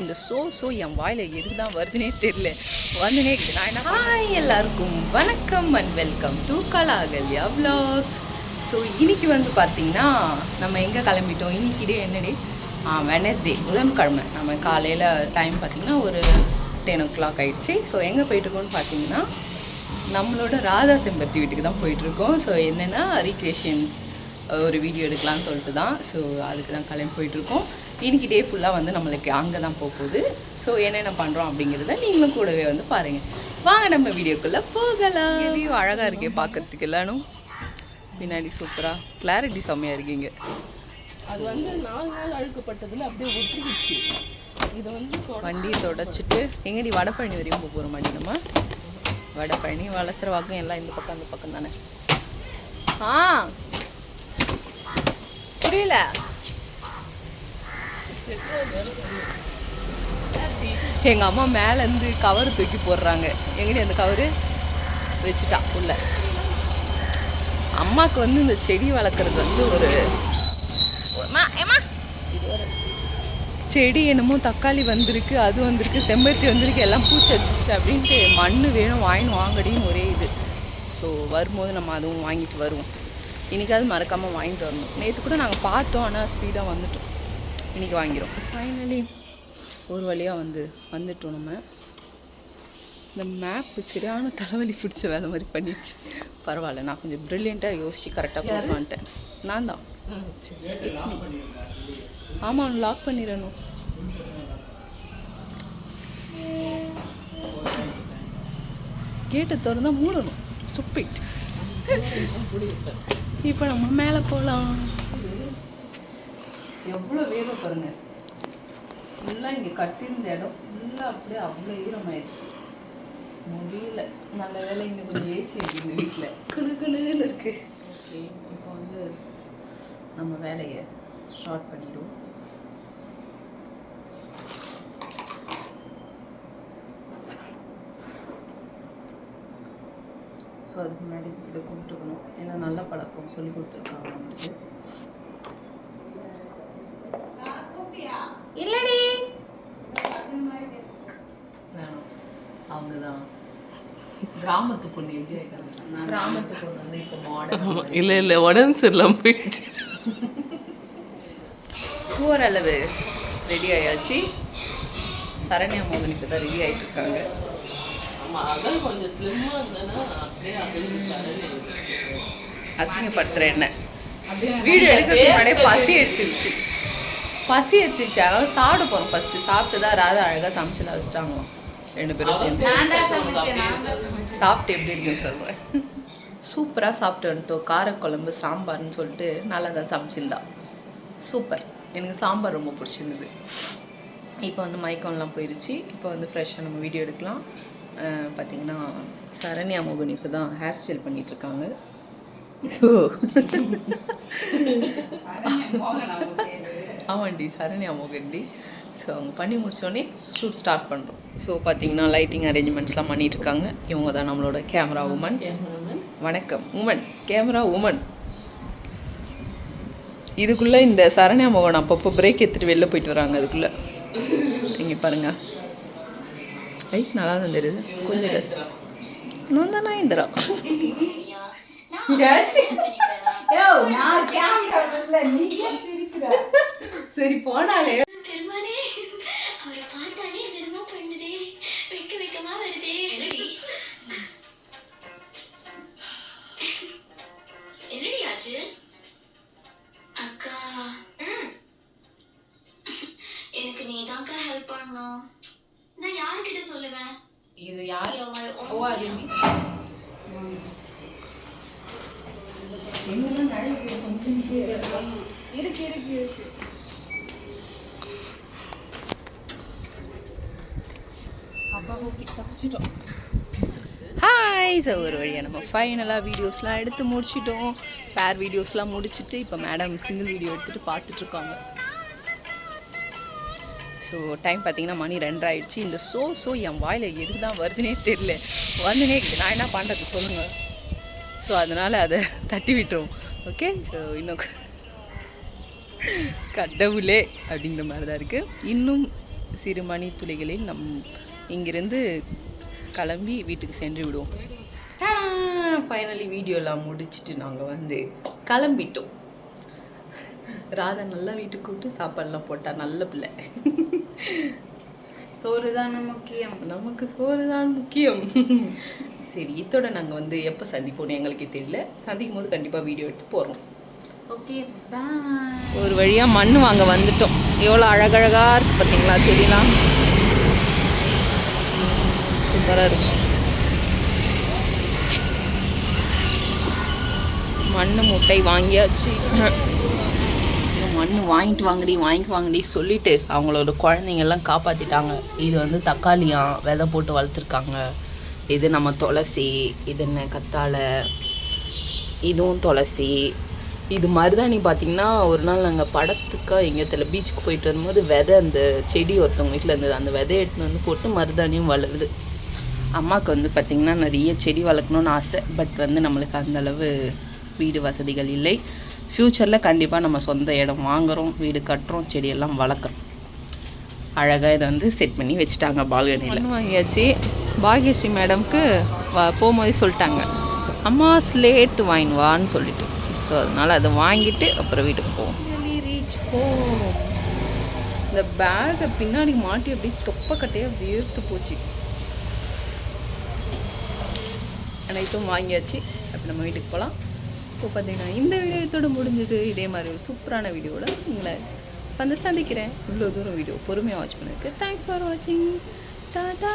இந்த so so என் வாயில் எதுக்கு தான் வருதுன்னே தெரியல. வந்துனே நான் என்ன ஹாய் எல்லாருக்கும் வணக்கம் and welcome to Kalakalya vlogs. So இன்னைக்கு வந்து பார்த்தீங்கன்னா நம்ம எங்கே கிளம்பிட்டோம்? இன்னைக்கு டே என்ன டே ஆ வெனஸ்டே புதன்கிழமை. நம்ம காலையில் டைம் பார்த்தீங்கன்னா ஒரு டென் ஓ கிளாக் ஆயிடுச்சு. ஸோ எங்கே போயிட்டுருக்கோம்னு பார்த்தீங்கன்னா நம்மளோட ராதா செம்பருத்தி வீட்டுக்கு தான் போயிட்டுருக்கோம். ஸோ என்னென்னா ரீக்ரியேஷன்ஸ் ஒரு வீடியோ எடுக்கலாம்னு சொல்லிட்டு தான் ஸோ அதுக்கு தான் கிளம்பி போயிட்டுருக்கோம். இன்னைக்கு டே ஃபுல்லாக வந்து நம்மளுக்கு அங்கே தான் போக போகுது. ஸோ என்னென்ன பண்ணுறோம் அப்படிங்கிறத நீங்களும் கூடவே வந்து பாருங்கள் வாங்க நம்ம வீடியோக்குள்ளே போகலாம். வியூ அழகாக இருக்கே பார்க்கறதுக்கு எல்லாரும். பின்னாடி சூப்பராக கிளாரிட்டி செம்மையாக இருக்கீங்க. அது வந்து நாலு நாள் அழுக்கப்பட்டதுல அப்படியே ஒட்டிக்கிச்சு. இதை வந்து வண்டியை தொடச்சிட்டு எங்கடி வடபழனி வரையும் போக போகிற மாதிரி நம்ம? வடபழனி வளசரவாக்கம் எல்லாம் இந்த பக்கம் அந்த பக்கம் தானே? ஆ புரியல. எங்கள் அம்மா மேலேருந்து கவர் தூக்கி போடுறாங்க. எங்கடி அந்த கவரு வச்சுட்டா உள்ள. அம்மாவுக்கு வந்து இந்த செடி வளர்க்குறது வந்து ஒரு. செடி என்னமோ தக்காளி வந்திருக்கு அது வந்திருக்கு செம்பருத்தி வந்திருக்கு எல்லாம் பூச்சி அடிச்சிச்சு அப்படின்ட்டு மண் வேணும் வாங்கின்னு வாங்கடின்னு ஒரே இது. ஸோ வரும்போது நம்ம அதுவும் வாங்கிட்டு வருவோம். இன்றைக்காவது மறக்காமல் வாங்கிட்டு வரணும். நேற்று கூட நாங்கள் பார்த்தோம் ஆனால் ஸ்பீடாக வந்துட்டோம். இன்றைக்கி வாங்கிறோம் ஃபைனலி ஒரு வழியாக வந்து வந்துட்டோம் நம்ம. இந்த மேப்பு சரியான தலைவலி பிடிச்ச வேலை மாதிரி பண்ணிடுச்சு. பரவாயில்ல நான் கொஞ்சம் ப்ரில்லியண்ட்டாக யோசித்து கரெக்டாக கொடுக்கலான்ட்டேன் நான் தான். இட்ஸ் மீ ஆமாம் லாக் பண்ணிடணும். கேட்டை திறந்தா மூடணும். ஸ்டூபிட் இப்போ நம்ம மேலே போகலாம். எவ்வளோ வேர்வை பாருங்க. ஃபுல்லாக இங்கே கட்டியிருந்த இடம் ஃபுல்லாக அப்படியே அவ்வளோ ஈரமாயிருச்சு. முடியல. நல்ல வேலை இங்கே கொஞ்சம் ஏசி இருக்கு இந்த வீட்டில் குளுன்னு இருக்கு. ஓகே இப்போ வந்து நம்ம வேலையை ஸ்டார்ட் பண்ணிடுவோம். ஸோ அதுக்கு முன்னாடி இதை கும்பிட்டுக்கணும். ஏன்னா நல்ல பழக்கம். சொல்லி கொடுத்துருக்காங்க வந்துட்டு இல்லடி. வேணாம். அவங்க தான் கிராமத்து பொண்ணு எப்படி ஆயிட்டாங்க? கிராமத்து பொண்ணு வந்து இப்போ மாடர்ன் இல்ல இல்ல. உடம்பு சரியில்லாம போயிடுச்சு. ஓரளவு ரெடி ஆயாச்சு. சரண்யா மோகன் இப்போ தான் ரெடி ஆயிட்டு இருக்காங்க. கொஞ்சம் இருந்தேன்னா அப்படியே அசிங்கப்படுத்துற என்ன? வீடியோ எடுக்கிறதுக்கு முன்னாடியே பசி எடுத்துருச்சு. பசி எடுத்துருச்சு. அதனால சாப்பிட போகிறோம் ஃபர்ஸ்ட் சாப்பிட்டு தான் ராதா அழகாக சமைச்சு வச்சுட்டாங்களாம். ரெண்டு பேரும் சேர்ந்து. சாப்பிட்டு எப்படி இருக்குன்னு சொல்கிறேன் சூப்பராக சாப்பிட்டு வந்துட்டோம். காரக்குழம்பு சாம்பார்னு சொல்லிட்டு நல்லா தான் சமைச்சிருந்தா. சூப்பர். எனக்கு சாம்பார் ரொம்ப பிடிச்சிருந்தது. இப்போ வந்து மயக்கம்லாம் போயிடுச்சு இப்போ வந்து ஃப்ரெஷ்ஷாக நம்ம வீடியோ எடுக்கலாம். பார்த்தீங்கன்னா சரண்யா மோகன் இப்போ தான் ஹேர் ஸ்டைல் பண்ணிகிட்ருக்காங்க ஸோ ஆமாண்டி சரண்யா மோகன்டி. ஸோ அவங்க பண்ணி முடிச்சோடனே ஷூட் ஸ்டார்ட் பண்ணுறோம் ஸோ பார்த்தீங்கன்னா லைட்டிங் அரேஞ்ச்மெண்ட்ஸ்லாம் பண்ணிட்டு இருக்காங்க இவங்க தான் நம்மளோட கேமரா உமன் வணக்கம் உமன் கேமரா உமன் இதுக்குள்ளே இந்த சரண்யா மோகன் அப்பப்போ பிரேக் எடுத்துகிட்டு வெளில போயிட்டு வராங்க அதுக்குள்ளே. இங்கே பாருங்க. ஐ நல்லா தான் தெரியுது கொஞ்சம் டஸ்ட் நான் தான் சரி போனாலே பெருமாளே அவரை பார்த்தாலே என்னமோ பண்ணுதே வெக்க வெக்கமா வருதே என்னடி என்னடி ஆச்சு அக்கா. எனக்கு நீ தான்க்கா ஹெல்ப் பண்ணணும் நான் யார்கிட்ட சொல்லுவேன் இது யார்? ஓ அது இருக்கு. இருக்கு இருக்கு தப்பிச்சிட்டோம். ஹாய் ஸோ ஒரு வழியாக நம்ம ஃபைனலாக வீடியோஸ்லாம் எடுத்து முடிச்சிட்டோம். பேர் வீடியோஸ்லாம் முடிச்சிட்டு இப்போ மேடம் சிங்கிள் வீடியோ எடுத்துகிட்டு பார்த்துட்ருக்காங்க ஸோ டைம் பார்த்தீங்கன்னா மணி ரெண்டரை ஆயிடுச்சு இந்த ஸோ ஸோ என் வாயில் எது தான் வருதுன்னே தெரியல. வந்துனே நான் என்ன பண்ணுறது சொல்லுங்கள் ஸோ அதனால் அதை தட்டி விட்டுரும். ஓகே ஸோ இன்னும் கடவுளே அப்படிங்கிற மாதிரி தான் இருக்குது இன்னும் சிறு மணி துளிகளில் நம் இங்கிருந்து கிளம்பி வீட்டுக்கு சென்று விடுவோம். ஃபைனலி வீடியோலாம் முடிச்சுட்டு நாங்கள் வந்து கிளம்பிட்டோம். ராதா நல்லா வீட்டுக்கு கூப்பிட்டு சாப்பாடுலாம் போட்டா நல்ல பிள்ளை. சோறு தானே முக்கியம்? நமக்கு சோறு தான் முக்கியம். சரி இதோட நாங்கள் வந்து எப்போ சந்திப்போம்னு எங்களுக்கே தெரியல. சந்திக்கும் போது கண்டிப்பாக வீடியோ எடுத்து போகிறோம் ஓகே ஒரு வழியாக மண் வாங்க வந்துட்டோம். எவ்வளோ அழகழகாக இருக்குது பார்த்தீங்களா செடிலாம் சூப்பராக இருக்கு. மண் முட்டை வாங்கியாச்சு. அப்படின்னு வாங்கிட்டு வாங்கடி வாங்கிட்டு வாங்கடி சொல்லிட்டு அவங்களோட குழந்தைங்கெல்லாம் காப்பாற்றிட்டாங்க இது வந்து தக்காளியாக விதை போட்டு வளர்த்துருக்காங்க. இது நம்ம துளசி இது என்ன கத்தாழை? இதுவும் துளசி. இது மருதாணி பார்த்தீங்கன்னா ஒரு நாள் நாங்கள் படத்துக்கா எங்கேயத்தில் பீச்சுக்கு போயிட்டு வரும்போது விதை அந்த செடி ஒருத்தவங்க வீட்டில் இருந்தது. அந்த விதையை எடுத்துன்னு வந்து போட்டு மருதாணியும் வளருது. அம்மாவுக்கு வந்து பார்த்திங்கன்னா நிறைய செடி வளர்க்கணுன்னு ஆசை. பட் வந்து நம்மளுக்கு அந்த அளவு வீடு வசதிகள் இல்லை. ஃப்யூச்சரில் கண்டிப்பாக நம்ம சொந்த இடம் வாங்குகிறோம் வீடு கட்டுறோம் செடியெல்லாம் வளர்க்குறோம். அழகாக இதை வந்து செட் பண்ணி வச்சுட்டாங்க பால்கனியில் வாங்கியாச்சு பாக்யஸ்ரீ மேடம்க்கு போகும்போது சொல்லிட்டாங்க. அம்மா ஸ்லேட் வாங்கின்னு வான்னு சொல்லிட்டு. ஸோ அதனால் அதை வாங்கிட்டு அப்புறம் வீட்டுக்கு போவோம். ரீச் ஹோம் இந்த பேக்கை பின்னாடி மாட்டி அப்படியே தொப்பக்கட்டையாக வேர்த்து போச்சு. அனைத்தும் வாங்கியாச்சு. அப்போ நம்ம வீட்டுக்கு போகலாம் இப்போ பார்த்தீங்கன்னா இந்த வீடியோ இதோட முடிஞ்சது இதே மாதிரி ஒரு சூப்பரான வீடியோவில் உங்களை வந்து சந்திக்கிறேன். இவ்வளோ தூரம் வீடியோ பொறுமையாக வாட்ச் பண்ணிருக்கு தேங்க்ஸ் ஃபார் வாட்சிங் டாடா!